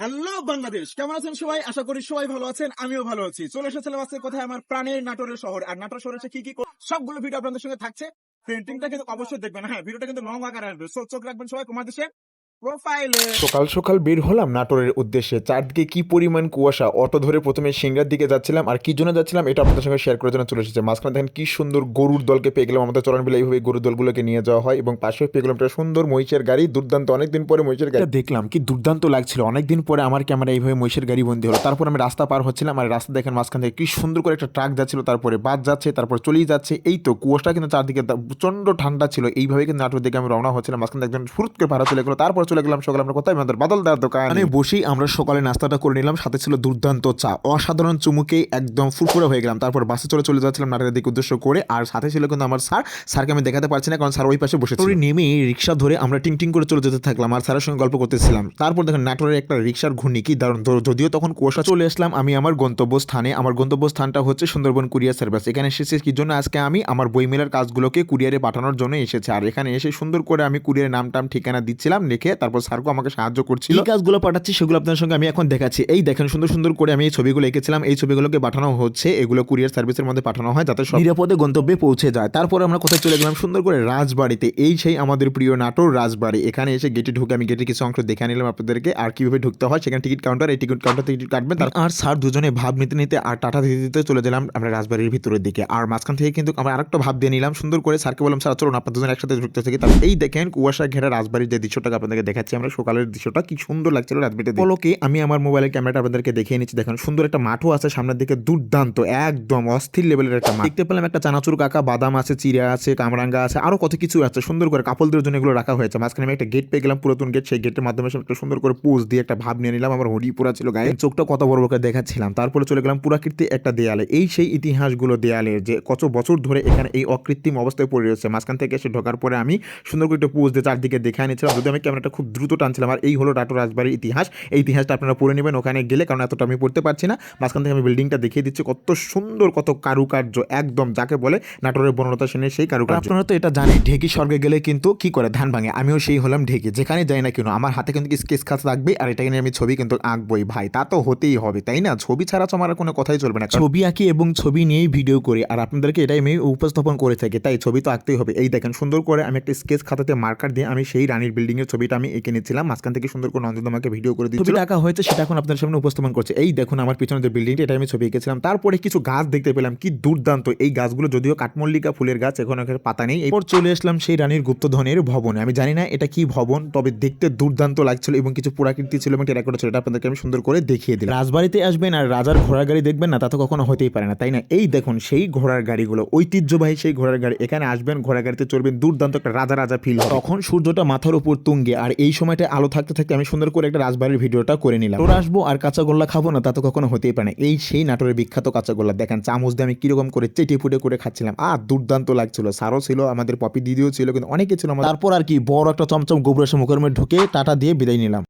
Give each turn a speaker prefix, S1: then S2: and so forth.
S1: Hello Bangladesh কেমন আছেন সবাই? আশা করি সবাই ভালো আছেন, আমিও ভালো আছি। চলে এসেছিলাম আজকে কোথায়? আমার প্রাণের নাটোরের শহর। আর নাটোর শহরে কি কি সবগুলো ভিডিও আপনাদের সঙ্গে থাকছে। পেন্টিংটা কিন্তু অবশ্যই দেখবেন। হ্যাঁ ভিডিওটা কিন্তু লং আকার আসবে। চোখ রাখবেন সবাই তোমার দেশে
S2: সকাল সকাল বের হলাম নাটোরের উদ্দেশ্যে। চারদিকে কি পরিমাণ কুয়াশা? অটো ধরে প্রথমে সিংড়ার দিকে যাচ্ছিলাম। আর কি জন্য যাচ্ছিলাম এটা আপনাদের সঙ্গে শেয়ার করার জন্য চলে এসেছে। মাঝখানে দেখেন কি সুন্দর গরুর দলকে পেয়ে গেলাম। আমাদের চরণ বিলে এইভাবে গরুর দলগুলোকে নিয়ে যাওয়া হয় এবং পাশে পেয়ে গেলাম একটা সুন্দর মহিষের গাড়ি। দুর্দান্ত অনেকদিন পরে মহিষের গাড়ি। দেখলাম কি দুর্দান্ত লাগছিল। অনেকদিন পরে আমার ক্যামেরা এইভাবে মহিষের গাড়ি বন্দি হলো। তারপর আমি রাস্তা পার হচ্ছিলাম আর রাস্তা দেখেন মাঝখান থেকে কি সুন্দর করে একটা ট্রাক যাচ্ছিল। তারপরে বাস যাচ্ছে তারপর চলেই যাচ্ছে। এই তো কুয়াশা কিন্তু চারদিকে প্রচণ্ড ঠান্ডা ছিল। এইভাবে কিন্তু নাটোর দিকে আমি রওনা হচ্ছিলাম। মাঝখানে একজন ফুরুত করে ভাড়া চলে গেলো। তারপর চলে গেলাম সকালে আমরা কোথায়? আমাদের বাদল দার দোকান। মানে বসেই আমরা সকালে নাস্তাটা করে নিলাম সাথে ছিল দুর্দান্ত চা। অসাধারণ চুমুকে একদম ফুরফুরে হয়ে গেলাম। তারপর বাসে চলে চলে যাচ্ছিলাম নাটোরের দিকে উদ্দেশ্য করে আর সাথে ছিল কিন্তু আমার স্যার। স্যারকে আমি দেখাতে পারছি না কারণ স্যার ওই পাশে বসে তোরে নেমে রিক্সা ধরে আমরা টিং টিং করে চলে যেতে থাকলাম আর স্যারের সঙ্গে গল্প করতেছিলাম। তারপর দেখেন নাটোরের একটা রিক্সার ঘূর্ণি কি দারুণ। যদিও তখন কুয়াশা চলে আসলাম আমি আমার গন্তব্য স্থানে আমার গন্তব্য স্থানটা হচ্ছে সুন্দরবন কুরিয়ার সার্ভিস। এখানে এসেছি কি জন্য? আজকে আমি আমার বই মেলার কাজগুলোকে কুরিয়ারে পাঠানোর জন্য এসেছি আর এখানে এসে সুন্দর করে আমি কুরিয়ারের নাম টাম ঠিকানা দিচ্ছিলাম লিখে তারপর স্যারকে আমাকে সাহায্য করছিল। এই কাজগুলো পাঠাচ্ছি সেগুলো আপনার সঙ্গে আমি এখন দেখাচ্ছি। এই দেখেন সুন্দর সুন্দর করে আমি এই ছবিগুলো এঁকেছিলাম। এই ছবিগুলোকে পাঠানো হচ্ছে এগুলো কুরিয়ার সার্ভিসের মধ্যে পাঠানো হয় যাতে নিরাপদে গন্তব্যে পৌঁছে যায়। তারপর আমরা কোথায় চলে গেলাম? সুন্দর করে রাজবাড়িতে। এই সেই আমাদের প্রিয় নাটোর রাজবাড়ি। এখানে এসে গেটে ঢুকে আমি গেটে কিছু অংশ দেখে নিলাম আপনাদেরকে আর কীভাবে ঢুকতে হয়। সেখানে টিকিট কাউন্টার এই টিকিট কাউন্টার টিকিট কাটবেন। তার- আর স্যার দুজনে ভাব নিতে নিতে আর টাটা দিতে দিতে চলে গেলাম আমরা রাজবাড়ির ভিতরের দিকে। আর মাঝখান থেকে কিন্তু আমরা আরেকটা ভাব দিয়ে নিলাম। সুন্দর করে স্যারকে বললাম স্যার চলুন আপনার দুজন একসাথে ঢুকতে থাকি। তারপর এই দেখেন কুয়াশা ঘেরা রাজবাড়ির যে দৃশ্যটাকে আপনাদেরকে দেখাচ্ছি আমরা সকালের দৃশ্যটা। কি সুন্দর লাগছিল রাজবাড়িতে পলকে আমি আমার মোবাইলের ক্যামেরাটা আপনাদেরকে দেখিয়ে নিচ্ছি। দেখেন, সুন্দর একটা মাঠও আছে সামনের দিকে, দুর্দান্ত, একদম অস্থির লেভেলের একটা মাঠ। দেখতে পেলাম একটা চানাচুর কাকা, বাদাম আছে চিড়া আছে, কামরাঙ্গা আছে, আরও কত কিছু আছে। সুন্দর করে কাপলদের জন্য এগুলো রাখা হয়েছে। মাঝখানে আমি একটা গেট পেয়ে গেলাম, পুরাতন গেট সেই গেটের মাধ্যমে একটা সুন্দর করে পোজ দিয়ে একটা ভাব নিয়ে নিলাম। আমার হুডি পুরা ছিল গায়ে। চোখটা কত বড় বড় করে দেখাচ্ছিলাম। তারপরে চলে গেলাম পুরাকৃতি একটা দেয়ালে। এই সেই ইতিহাসগুলো দেয়ালে যে কত বছর ধরে এখানে এই অকৃত্রিম অবস্থায় পড়ে রয়েছে। মাঝখান থেকে এসে ঢোকার পরে আমি সুন্দর করে একটা পোজ দিয়ে চারদিকে দেখে নিয়েছিলাম যদি আমি ক্যামেরাটা খুব দ্রুত টানছিলাম। আর এই হলো টাটো রাজবাড়ির ইতিহাস। এই ইতিহাসটা আপনারা পড়ে নেবেন ওখানে গেলে কারণ এতটা আমি পড়তে পারছি না। মাঝখান থেকে আমি বিল্ডিংটা দেখিয়ে দিচ্ছি। কত সুন্দর কত কারুকার্য একদম যাকে বলে নাটোরের বনলতা সেনের সেই কারুকার্য। আপনারা তো এটা জানেন ঢেকি স্বর্গে গেলে কিন্তু কি করে ধান ভাঙে? আমিও সেই হলাম ঢেকি। যেখানে যাই না কেন আমার হাতে কিন্তু স্কেচ খাতা থাকবে আর এটাকে নিয়ে আমি ছবি কিন্তু আঁকবই। ভাই তা তো হতেই হবে তাই না? ছবি ছাড়া তো আমার কোনো কথাই চলবে না। ছবি আঁকি এবং ছবি নিয়েই ভিডিও করি আর আপনাদেরকে এটাই আমি উপস্থাপন করে থাকি। তাই ছবি তো আঁকতেই হবে। এই দেখেন সুন্দর করে আমি একটা স্কেচ খাতাতে মার্কার দিয়ে আমি সেই রানীর বিল্ডিংয়ের ছবিটা আমি এঁকে নিচ্ছিলাম। মাঝখান থেকে সুন্দর করে নন্দন আমাকে ভিডিও করে দিচ্ছিল। ছবি আঁকা হয়েছে, সেটা এখন আপনার সামনে উপস্থাপন করছে। এই দেখুন, আমার পিছনে যে বিল্ডিংটা এটা আমি ছবি এঁকেছিলাম। তারপরে কিছু গাছ দেখতে পেলাম। কি দুর্দান্ত! এই গাছগুলো যদিও কাঠমল্লিকা ফুলের গাছ, এখন এখানে পাতা নেই। এরপর চলে আসলাম সেই রানীর গুপ্তধনের ভবনে। আমি জানি না এটা কি ভবন, তবে দেখতে দুর্দান্ত লাগছিল এবং কিছু পুরাকীর্তি ছিল এবং টেরাকোটা ছিল এটা আপনাদেরকে আমি সুন্দর করে দেখিয়ে দিলাম। রাজবাড়িতে আসবেন আর রাজার ঘোড়ার গাড়ি দেখবেন না, তা তো কখনো হতেই পারে না, তাই না? এই দেখুন, সেই ঘোড়ার গাড়িগুলো। ঐতিহ্যবাহী সেই ঘোড়ার গাড়ি। এখানে আসবেন, ঘোড়ার গাড়িতে চড়বেন, দুর্দান্ত একটা রাজা রাজা ফিল তখন সূর্যটা মাথার উপর তুঙ্গে, আর এই সময়টা আলো থাকতে থাকতে আমি সুন্দর করে একটা রাজবাড়ির ভিডিওটা করে নিলাম। তোর আসব আর কাঁচাগোল্লা খাব না, তা তো কখনো হতেই পারে এই সেই নাটোরের বিখ্যাত কাঁচাগোল্লা। দেখেন, চামচ দিয়ে আমি কীরকম করে চেটে ফুটে করে খাচ্ছিলাম। আর দুর্দান্ত লাগছিল। সারও ছিল, আমাদের পপি দিদিও ছিল, কিন্তু অনেকে ছিল। তারপর আর কি বড় একটা চমচম গোবরের মুখের মধ্যে ঢুকে টাটা দিয়ে বিদায় নিলাম।